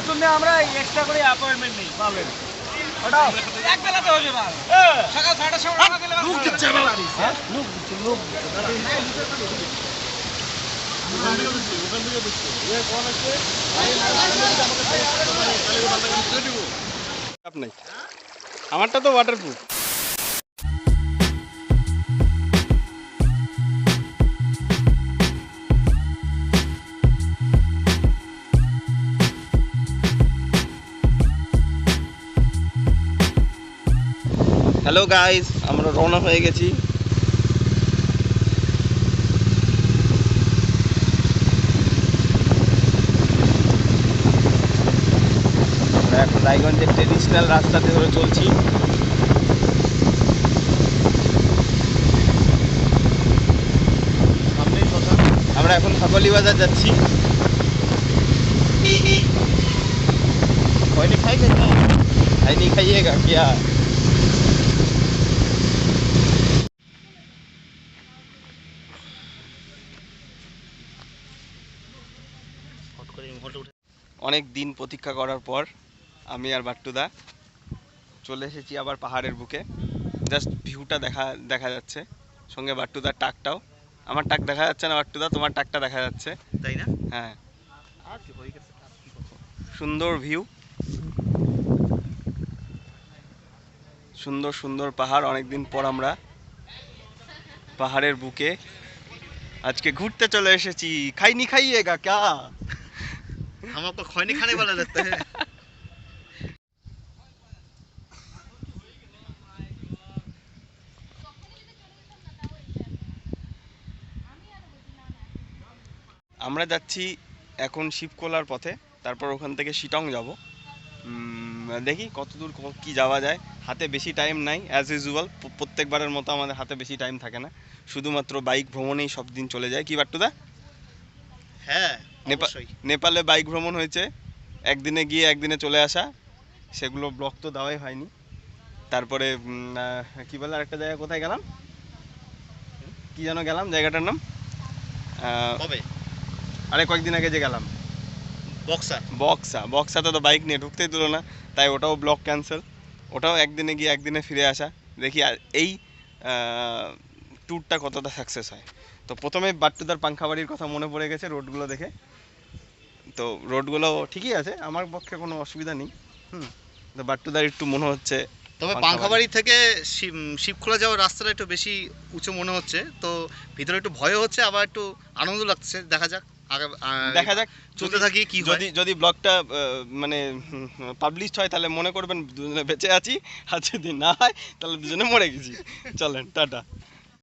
ওটার জন্য আমরা এক্সট্রা করে অ্যাপয়েন্টমেন্ট নিই পাবেন ওটাও এক বেলাতে হয়ে যাবে সকাল ছয়টার সময় লোক দিচ্ছে হ্যাঁ লোক দিচ্ছে লোক নাই আমারটা তো ওয়াটারপ্রুফ হ্যালো গাইস আমরা রওনা হয়ে গেছি। আমরা এখন রায়গঞ্জের ট্রেডিশনাল রাস্তাতে ধরে চলছি। আমরা এখন সকলি বাজার যাচ্ছি। খাইনি খাইয়েগা क्या অনেক দিন প্রতীক্ষা করার পর আমি আর বাট্টুদা চলে এসেছি আবার পাহাড়ের বুকে। জাস্ট ভিউটা দেখা দেখা যাচ্ছে। সঙ্গে বাট্টুদার টাকটাও। আমার টাক দেখা যাচ্ছে না বাট্টুদা তোমার টাকটা দেখা যাচ্ছে। তাই না? হ্যাঁ। সুন্দর ভিউ সুন্দর সুন্দর পাহাড়। অনেকদিন পর আমরা পাহাড়ের বুকে আজকে ঘুরতে চলে এসেছি। খাইনি খাইয়েগা ক্যা? हमको खैनी खाने वाला लगता है আমরা যাচ্ছি এখন শিবকোলার পথে তারপর ওখান থেকে শিটং যাব দেখি কতদূর ক- কি যাওয়া যায় হাতে বেশি টাইম নাই অ্যাজ ইউজুয়াল প্রত্যেকবারের মতো আমাদের হাতে বেশি টাইম থাকে না শুধুমাত্র বাইক ভ্রমণেই সব দিন চলে যায় কি বাট্টুদা হ্যাঁ নেপা- অবশ্যই নেপালে বাইক ভ্রমণ হয়েছে। একদিনে গিয়ে একদিনে চলে আসা। সেগুলো ব্লক তো দেওয়াই হয়নি। তারপরে কি বলে আরেকটা জায়গা কোথায় গেলাম? কি যেন গেলাম জায়গাটার নাম? কবে? আরে কয়েকদিন আগে যে গেলাম। বক্সা। বক্সা। বক্সাতে তো বাইক নিয়ে ঢুকতেই দিল না। তাই ওটাও ব্লক ক্যান্সেল ওটাও একদিনে গিয়ে একদিনে ফিরে আসা। দেখি আর এই ট্যুরটা কতটা সাকসেস হয়? তো প্রথমে বাট্টুদার পাংখাবাড়ির কথা মনে পড়ে গেছে রোডগুলো দেখে। তো রোডগুলো ঠিকই আছে আমার পক্ষে কোনো অসুবিধা নেই। হুম তো বাট্টুদার একটু মনে হচ্ছে তবে। পাংখাবাড়ি। থেকে শিব- শিবখোলা যাওয়ার রাস্তাটা একটু বেশি উঁচু মনে হচ্ছে তো ভিতরে একটু ভয়ও হচ্ছে আবার একটু আনন্দ লাগছে দেখা যাক। আগে দেখা যাক চলতে থাকি কি যদি যদি ব্লগটা মানে পাবলিশড হয় তাহলে মনে করবেন দুজনে বেঁচে আছি আর যদি না হয় তাহলে দুজনে মরে গেছি। চলেন টাটা।